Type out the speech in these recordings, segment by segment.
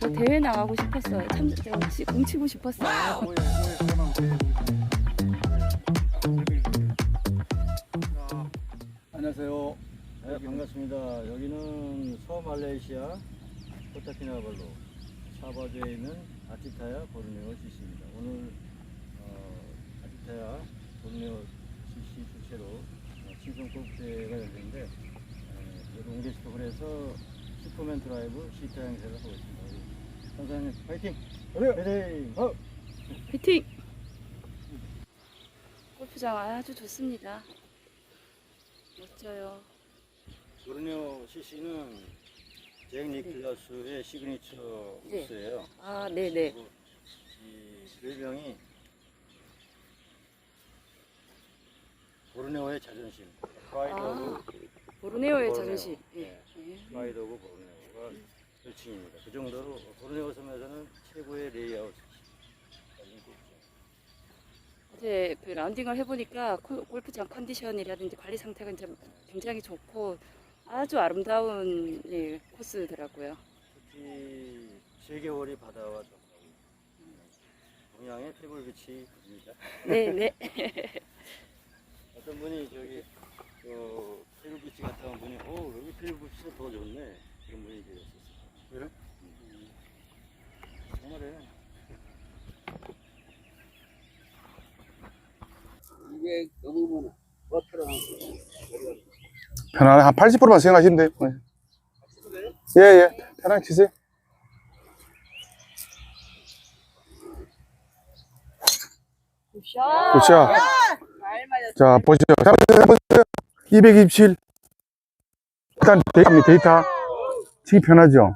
저 대회 나가고 싶었어요. 참, 공치고 싶었어요. 안녕하세요. 네, 반갑습니다. 여기는 서말레이시아 코타키나발루 사바주에 있는 아티타야 보르네오 CC입니다. 오늘 어, 아티타야 보르네오 CC 주최로 어, 친선 골프대회가 열리는데 에, 여기 옹게스토홀에서 슈퍼맨 드라이브 시타 행사를 하고 있습니다. 선생님 파이팅! 파이팅! 어! 화이팅! 골프장 아주 좋습니다. 멋져요. 보르네오 CC는 잭 니클라스의 시그니처 네. 코스예요. 아, 네네. 그리고 이 별명이 보르네오의 자존심, 프라이드 아, 보르네오의 보르네오. 자존심. 네. 예. 예. 프라이드 오브 보르네오가 별칭입니다. 그 정도로 보르네오 섬에서는 최고의 레이아웃. 어제 그 라운딩을 해보니까 코- 골프장 컨디션이라든지 관리 상태가 이제 굉장히 좋고 아주 아름다운 예, 코스더라고요. 특히 세계월이 바다와 접하고 동양의 페블비치입니다. 네 네. 어떤 분이 저기 그 페블비치 갔다 온 분이 어 여기 페블비치가 더 좋네 그런 분이 계셨었어요. 그래? 음. 정말에 이게 넘으면 버터랑 편안해. 한 80%만 생각하시면 돼요. 네. 예, 예. 편하게 치세요. 굿샷. 자, 보시죠. 잡으세요, 잡으세요. 227. 일단 데이터, 데이터. 치기 편하죠?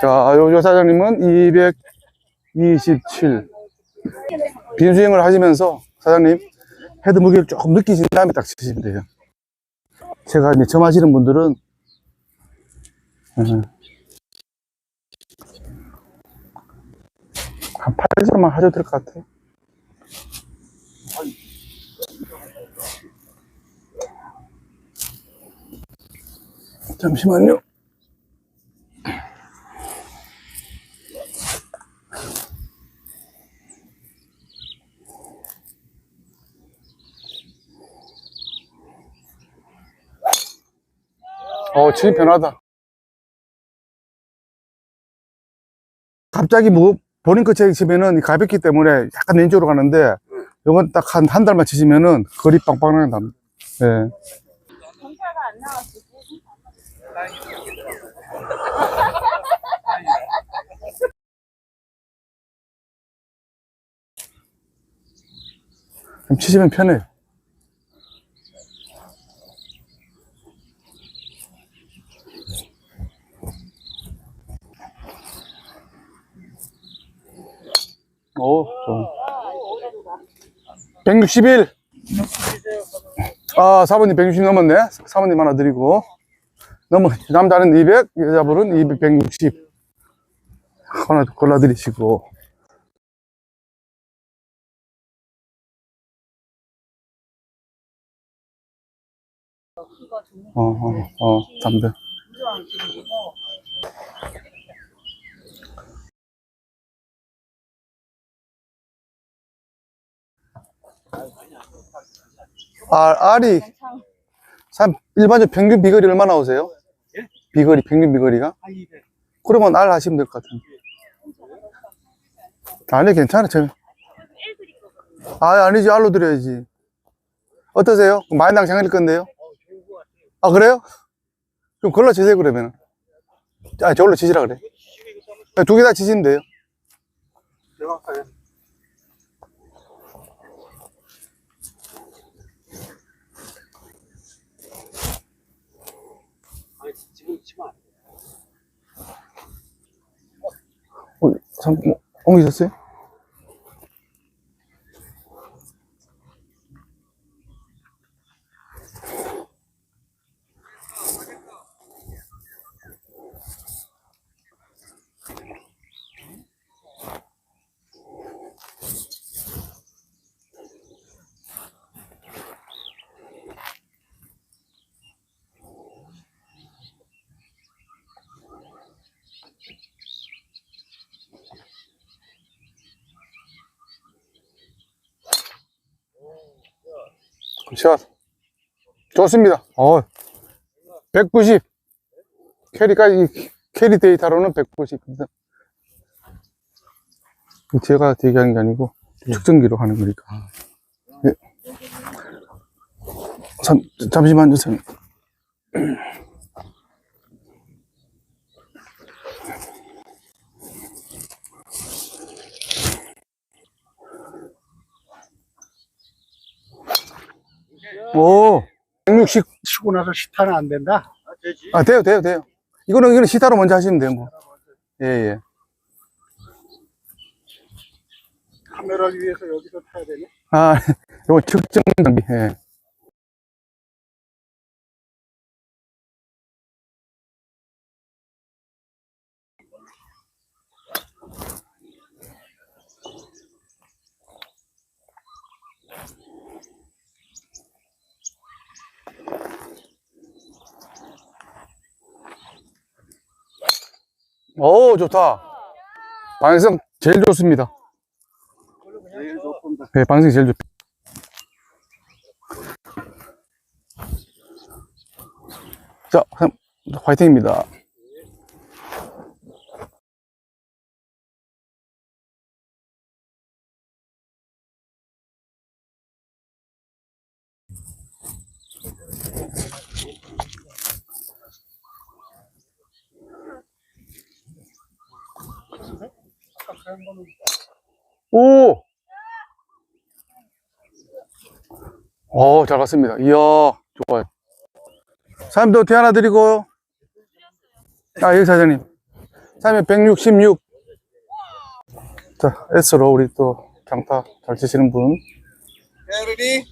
자, 요, 요 사장님은 227. 빈스윙을 하시면서 사장님 헤드 무게를 조금 느끼신 다음에 딱 치시면 돼요. 제가 이제 처음 하시는 분들은 음, 한 8점만 하셔도 될 것 같아요. 잠시만요. 어, 치기 편하다. 갑자기 뭐, 본인 거체 치면은 가볍기 때문에 약간 왼쪽으로 가는데, 요건 딱 한, 한 달만 치시면은 거리 빵빵하게 납니다. 예. 좀 치시면 편해요. 오, 좀. 161. 아, 사모님 160 넘었네. 사모님 하나 드리고. 넘어, 남자는 200, 여자분은 200, 160. 하나 골라드리시고. 어, 어, 어, 담배. 알, 알이, 참, 일반적 평균 비거리 얼마 나 오세요? 비거리, 평균 비거리가? 그러면 알 하시면 될 것 같은데. 아니, 괜찮아, 저. 아, 아니지, 알로 드려야지. 어떠세요? 많이 낭창일 건데요? 아, 그래요? 그럼 걸로 치세요, 그러면. 아, 저걸로 치시라 그래. 두 개 다 치시면 돼요. 지금 치면 안 돼. 어, 상, 뭐, 엉 있었어요? 샷. 좋습니다. 어, 190. 캐리까지, 캐리 데이터로는 190입니다. 제가 대기하는 게 아니고, 측정기로 하는 거니까. 예. 잠, 잠시만요, 오, 160. 치고 나서 시타는 안 된다. 아, 되지. 아, 돼요, 돼요, 돼요. 이거는, 이거는 시타로 먼저 하시면 돼요, 뭐. 예, 예. 카메라를 위해서 여기서 타야 되네. 아, 이거 측정 장비, 예. 오, 좋다. 반성 제일 좋습니다. 네, 반성이 제일 좋다. 자, 화이팅입니다. 오! 오, 잘 갔습니다. 이야, 좋아요. 사장님도 어떻게 하나 드리고. 아, 여기 사장님. 사장님 166. 자, S로 우리 또 장타 잘 치시는 분. 에르니.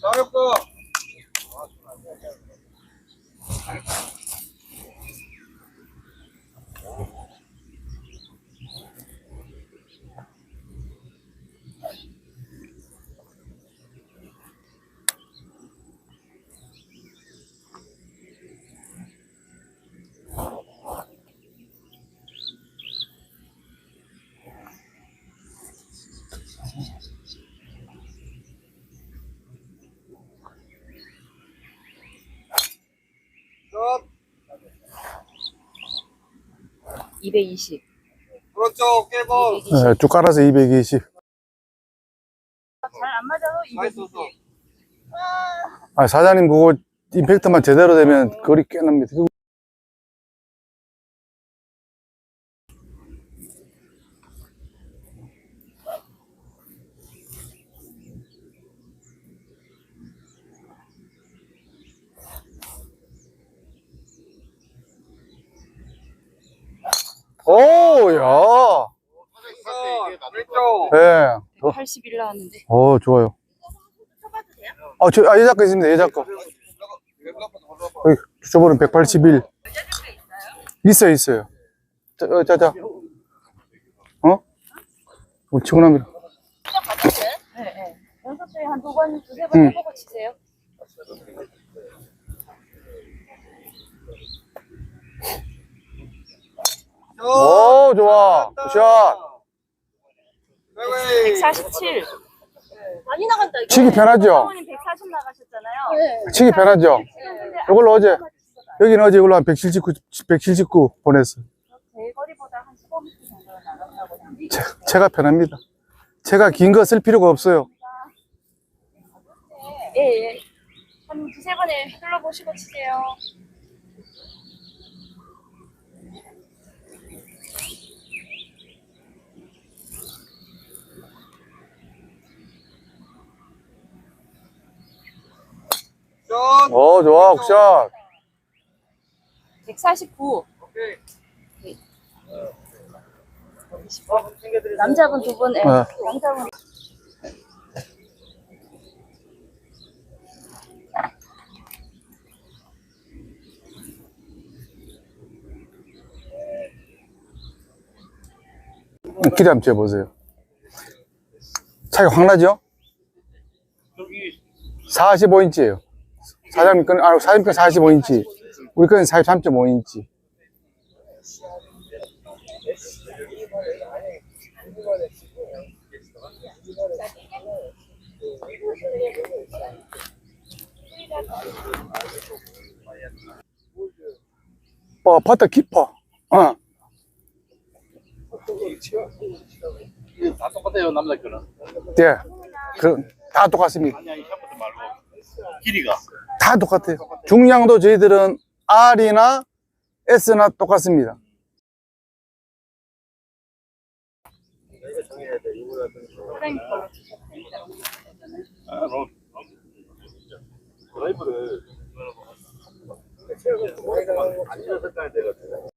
잘했고. 끝. 220. 그렇죠. 깨고. 220. 네, 쭉 깔아서 220. 잘 안 맞아서 많이 써서. 아, 사장님 그거 임팩트만 제대로 되면 거리 꽤 납니다. 그거 80일 나왔는데. 어, 좋아요. 아, 저, 아, 예작가 있습니다. 예작가. 여기, 저번은 181. 있어요, 있어요. 자, 어, 자, 자. 어? 어, 치고납니다. 네, 네. 한두 번, 두세 번 해보고 치세요. 오, 좋아. 샷. 147. 많이 나간다. 이거. 치기 편하죠? 사모님 140 나가셨잖아요. 치기 편하죠? 이걸로 어제, 여기는 어제 이걸로 한 179, 179 보냈어. 대거리보다 한 15m 정도 나간다고 체가 편합니다. 체가 긴 거 쓸 필요가 없어요. 예, 예. 한 두세 번에 흘러보시고 치세요. 끝. 오, 좋아, 굿샷. 149. 오케이. 남자분 두 분, 예. 네. 남자분. 길이 한번 재보세요. 차이 확 나죠? 45인치예요. 사장님 건, 아, 사장님 건 45인치. 우리 건 43.5인치. 어, 바다 깊어. 어. 다 똑같아요 남자 거는 네. 그, 다 똑같습니다. 아니 아니 말고 길이가 다 똑같아요. 중량도 저희들은 R이나 S나 똑같습니다. 드라이브를 가야 되거든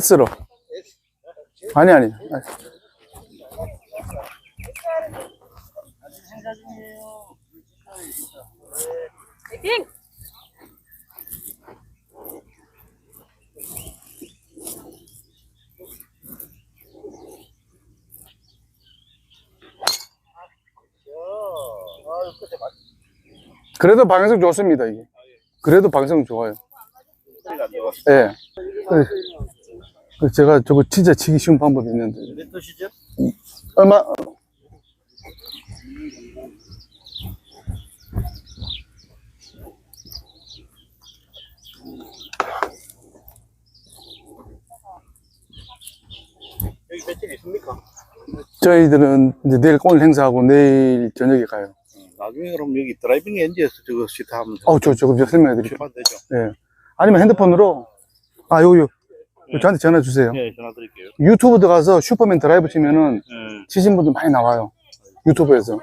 S로. 아니, 아니. 아니. 빙! 그래도 방향성 좋습니다, 이게. 그래도 방향성 좋아요. 예. 그, 그 제가 저거 진짜 치기 쉬운 방법이 있는데. 몇 도시죠? 얼마, 여기 며칠 있습니까? 저희들은 이제 내일 오늘 행사하고 내일 저녁에 가요. 나중에 그럼 여기 드라이빙 엔지에서 저거 시타 하면 어, 저, 조금 저 설명해 드릴게요. 되죠? 예. 아니면 핸드폰으로, 아, 요, 요. 요 저한테 전화 주세요. 예 전화 드릴게요 유튜브 들어가서 슈퍼맨 드라이브 치면은 예. 치신 분들 많이 나와요. 유튜브에서.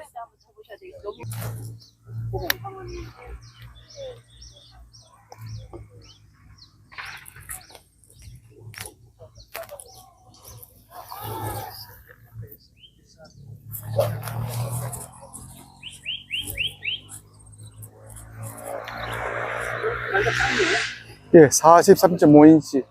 예, 43.5인치.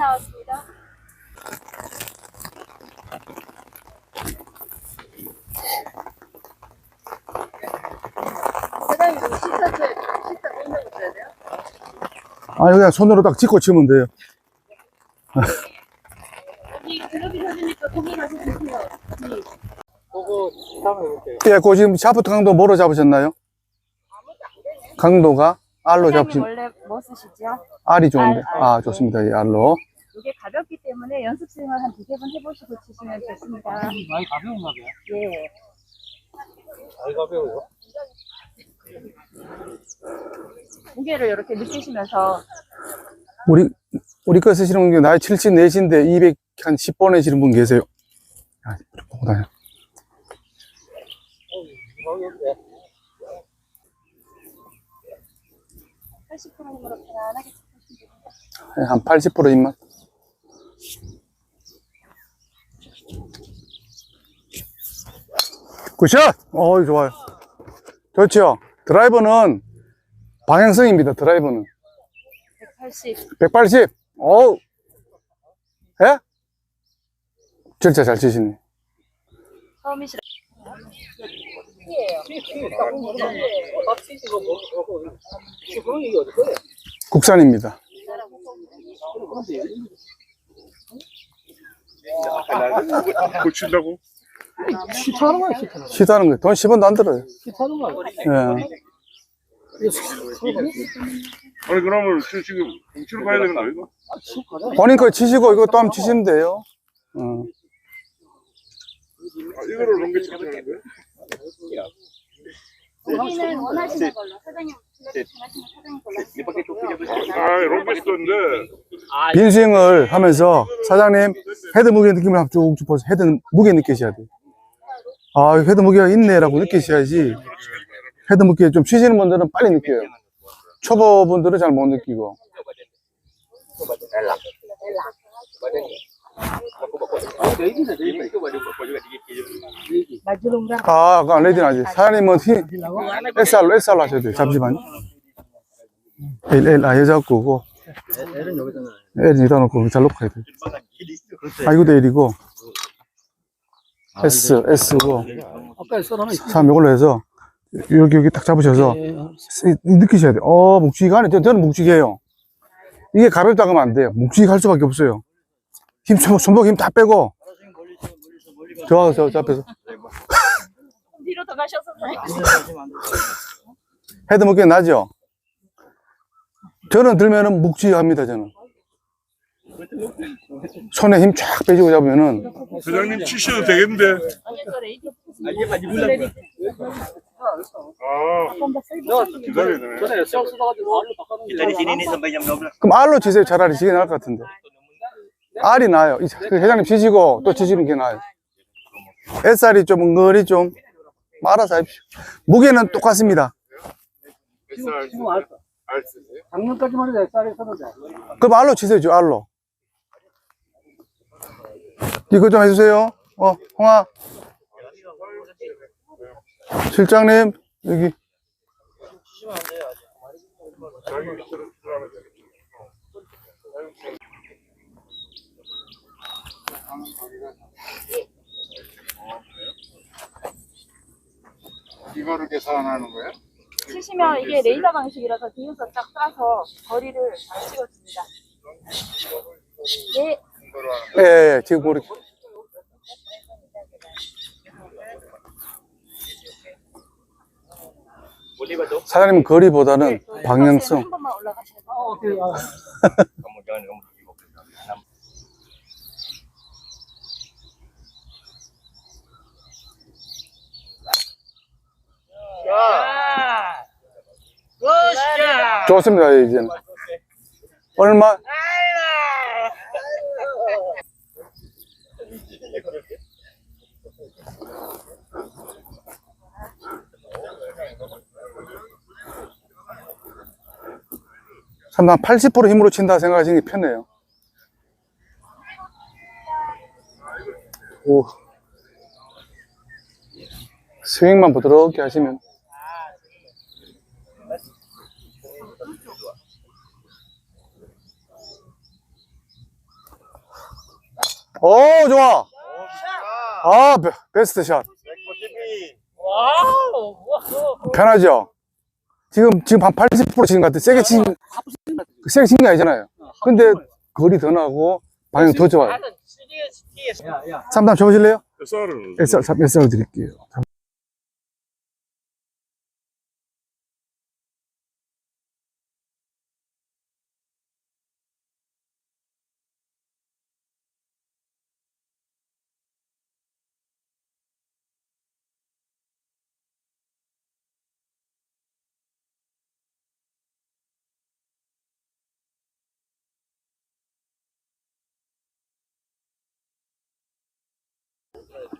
나왔습니다. 사장님, 이거 식사, 제, 식사 혼자 붙여야 돼요? 아니, 그냥 손으로 딱 짚고 치면 돼요. 여기 드러비 사주니까 거기 가서 드세요. 그거 다음에 이렇게 예, 그 지금 샤프트 강도 뭐로 잡으셨나요? 강도가 R로 사장님 잡으신, 원래 뭐 쓰시죠? R이 좋은데. R, R. 아, 좋습니다. 예, R로. 이게 가볍기 때문에 연습 스윙을 한 두세 번 해보시고 치시면 좋습니다. 많이 가벼운가 봐요. 예. 많이 가벼워요. 무게를 이렇게 느끼시면서 우리, 우리 거 쓰시는 분, 나이 74인데 200, 한 10번 해시는 분 계세요. 아, 보고 다녀. 팔 80%힘으로 편안하게 치시면 됩니다. 예, 한80% 입맛. 굿샷! 어이, 좋아요. 좋죠? 드라이버는 방향성입니다, 드라이버는. 180. 180. 어우. 예? 진짜 잘 치시네. 처음이시라. 국산입니다. 고친다고? 시타는 거야, 시타는 거. 시도하는 거예요. 돈 10원도 안 들어요. 시타는 거야. 예. 아니 그러면 저 지금 공치로 가야 되는 거 아이가? 본인 거 치시고 이거 또 한번 치시면 돼요. 어. 아, 이거를 넘겨 찍자는 거야? 여기는 원하시는 걸로 사장님 원하시는 사장님 걸로 아, 롱베스트인데 빈스윙을 하면서 사장님 헤드 무게 느낌을 쭉쭉 보세요. 헤드 무게 느끼셔야 돼요. 아, 헤드 무게가 있네라고 느끼셔야지. 헤드 무게 좀 쉬시는 분들은 빨리 느껴요. 초보분들은 잘 못 느끼고. 아, 아까 레디 나지. 사장님은 힘, SR로, SR로 하셔야 돼요. 잠시만요. L, L, 아, 여자 거고. L은 여기다 놔요. L은 여기다 놓고 잘 놓고 해야 돼. 아, 이것도 L이고. S, S고. 아까 써놔. 3 이걸로 해서 여기 여기 딱 잡으셔서 이- 느끼셔야 돼요. 어 묵직이가 아니 저는 묵직해요. 이게 가볍다 그러면 안 돼요. 묵직할 수밖에 없어요. 힘 손- 손목 힘 다 빼고. 저, 저, 저 앞에서 뒤로 더 가셔서. 헤드 무게 나죠? 저는 들면은 묵직합니다 저는. 손에 힘 쫙 빼주고 잡으면은 회장님 치셔도 되겠는데. 아, 기다려야 되네. 알로 그럼 R로 치세요. 차라리 지게 나을 것 같은데. R이 나아요. 이- 그 회장님 치시고 또 치시는 게 나아요. SR이 좀 은근히 좀 알아서 하십시오. 무게는 똑같습니다. 지금 알. 작년까지만 해도 쌀에 썼는데. 그럼 R로 치세요 저 R로 이거 좀 해주세요 어 홍아 실장님 여기. 이거를 계산하는 거야? 치시면 이게 레이더 방식이라서 뒤에서 딱 쏴서 거리를 잘 찍어줍니다. 네, 예, 예 지금 우리 사장님 거리보다는 방향성. 좋습니다 이제는. 얼마 상당 80% 힘으로 친다 생각하시는 게 편해요. 오. 스윙만 부드럽게 하시면. 오, 좋아. 아, 베, 베스트 샷. 편하죠? 지금, 지금 한 80% 치는 것 같아. 세게 친, 세게 친게 아니잖아요. 근데 거리 더 나고 방향 더 좋아요. 야, 야. 삼담 줘보실래요? SR은 SR, SR 드릴게요.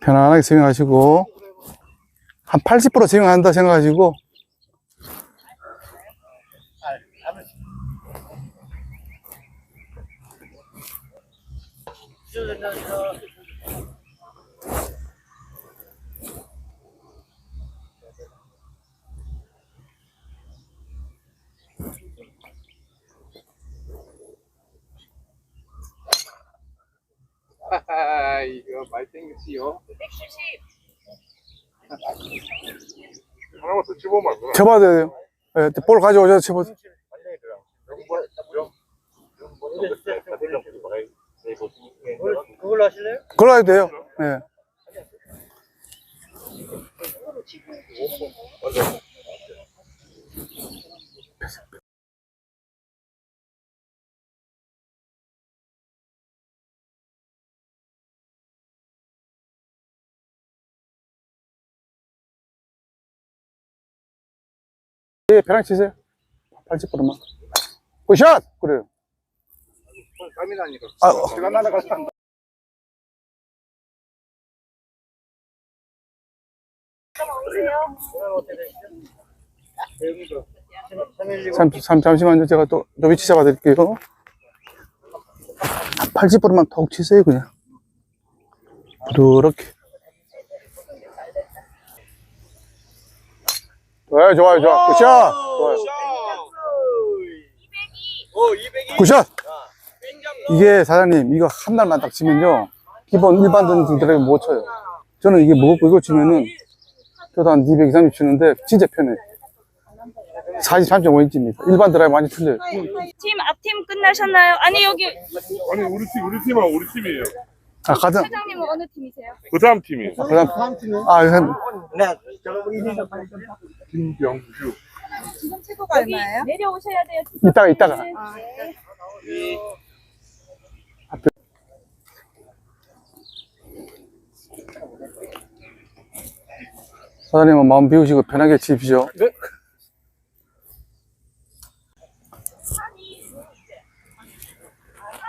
편안하게 스윙하시고 한 80% 스윙한다 생각하시고 이거 말 땡겼지요. 하나만 더 되나? 쳐봐도 돼요. 예, 볼 가져오셔서 쳐보세요. 그걸로 하실래요? 그걸로 해도 돼요. 예. 예, 배랑 치세요. 80%만. 굿샷! 그래요. 땀이라니까. 아, 제가 날아갔다. 잠, 잠, 잠시만요. 제가 또, 저 위치 잡아드릴게요. 80%만 톡 치세요, 그냥. 부드럽게. 좋아요, 좋아요, 좋아. 굿샷! 좋아요. 굿샷! 이게 사장님, 이거 한 날만 딱 치면요. 기본 일반 등들에게 못 쳐요. 저는 이게 무겁고 이거 치면은, 저도 한 200, 230 치는데, 진짜 편해요. 43.5인치입니다. 일반 드라이브 많이 틀려요. 팀 앞팀 끝나셨나요? 아니 여기 아니 우리 팀 우리 팀은 우리 팀이에요. 아, 가장, 사장님은 어느 팀이세요? 그 다음 팀이에요. 그 다음, 아, 이건 김병주. 지금 최고가 얼마예요? 내려오셔야 돼요. 이따가, 이따가. 사장님은 마음 비우시고 편하게 치십시오. 아,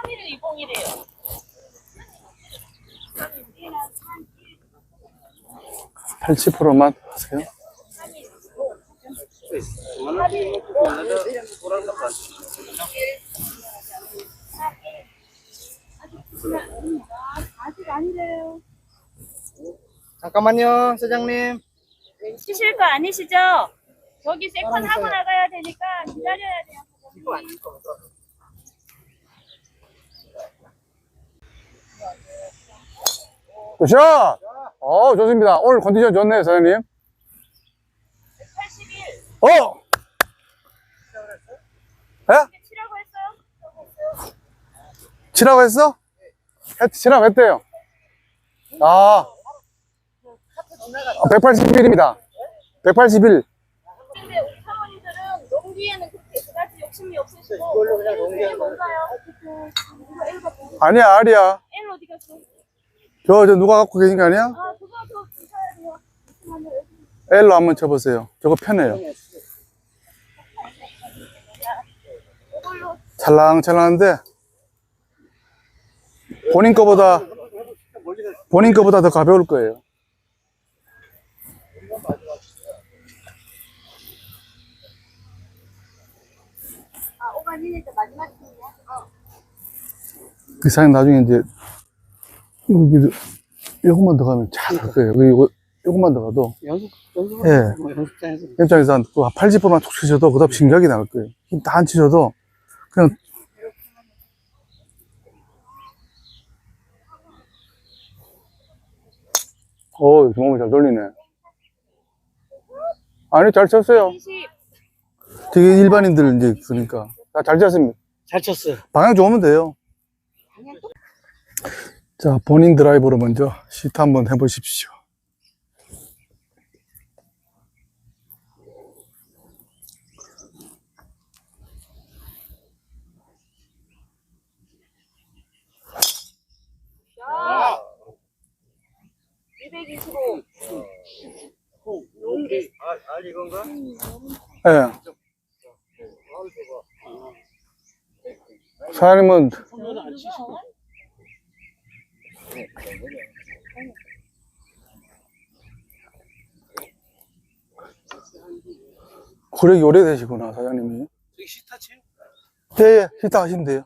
3일은 20이래요. 팔십 프로만 하세요. 아직 아니래요. 잠깐만요, 사장님. 치실 거 아니시죠? 저기 세컨 하고 나가야 되니까 기다려야 돼요. 굿샷! 어, 좋습니다. 오늘 컨디션 좋네요, 사장님. 81. 어! 예? 치라고 했어요? 치라고 했어? 했, 치라고 했대요. 아. 181입니다. 181. 근데 우리 사모님들은 농기에는 그렇게 그다지 욕심이 없으시고 이걸로 그냥 농기에 뭔가요? 이거 L 갖고 아니야, 아리야. 저, 저 누가 갖고 계신 거 아니야? 아 그거 더 주셔야 돼요. 잠깐만요. L로 한번 쳐보세요. 저거 편해요. 찰랑찰랑한데, 본인 거보다, 본인 거보다 더 가벼울 거예요. 그 사람 나중에 이제, 여기도, 요것만 더 가면 잘할 거예요. 그리고 요것만 더 가도, 연습. 예. 뭐 연습장에서. 입장에서 한 80%만 툭 치셔도, 그 다음 진격이 나올 거예요. 힘 다 안 치셔도, 그냥, 어, 정말 잘 돌리네. 아니, 잘 쳤어요. 20. 되게 일반인들 이제, 그러니까. 다잘 쳤습니다. 잘 쳤어요. 방향 좋으면 돼요. 자, 본인 드라이버로 먼저 시트 한번 해보십시오. 225. 아, 알 이건가? 예. 사장님은 구력이 오래되시구나, 사장님이. 저기 시타치? 예, 예, 시트 하시면 돼요.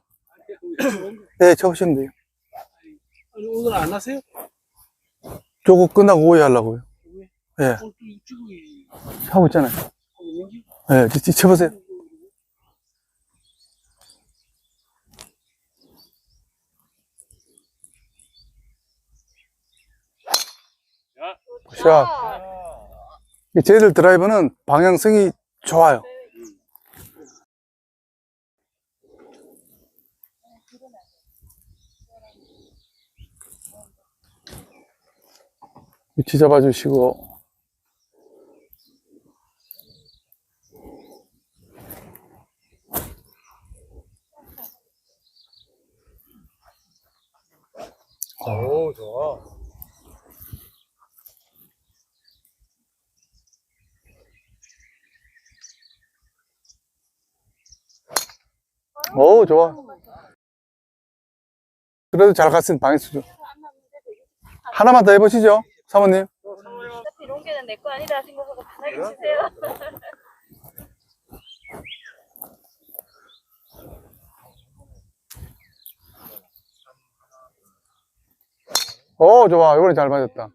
예, 쳐보시면 돼요. 아니, 오늘 안 하세요? 저거 끝나고 오해 하려고요. 예, 하고 있잖아요. 예, 치- 치- 쳐보세요. 샷. 이 쟤들 드라이버는 방향성이 좋아요. 위치 잡아주시고. 오 좋아. 오 좋아. 그래도 잘 갔으면 방해수죠. 하나만 더 해보시죠. 사모님. 어차피 롱개는 내 거 아니다 생각하고 편하게 치세요. 오, 좋아. 이번에 잘 맞았다.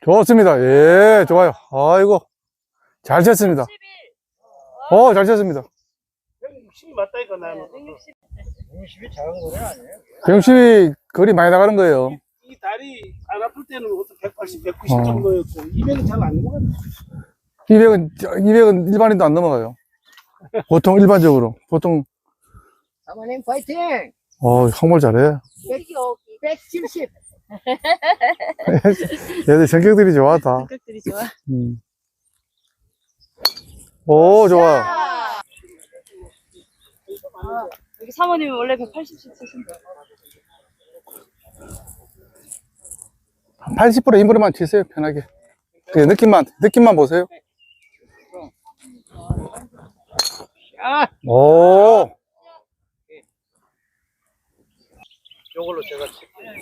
좋습니다. 예, 좋아요. 아이고. 잘 쳤습니다. 11. 어, 잘 쳤습니다. 160이 맞다니까 나는. 160. 60이 작은 거는 아니에요. 병심이 거리 많이 나가는 거예요. 이 다리 안 아플 때는 180, 190 어. 정도였고 200은 잘안 넘어가. 200은, 200은 일반인도 안 넘어가요. 보통 일반적으로. 보통, 사모님 파이팅! 어, 항몰 잘해. 170. 얘들 성격들이 좋아, 다. 성격들이 좋아. 음. 오, 좋아요. 여기 사모님이 원래 180씩 치신다. 80% 인브레만 치세요, 편하게. 그 느낌만, 느낌만 보세요. 오, 요걸로 제가 칠게요.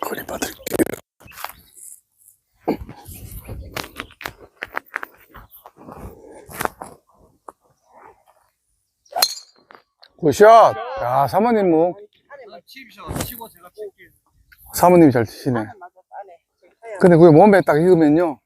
거리 받을 굿샷. 야, 사모님 뭐. 치고 제가 칠게요. 사모님이 잘 치시네. 근데 그게 몸에 딱 익으면요.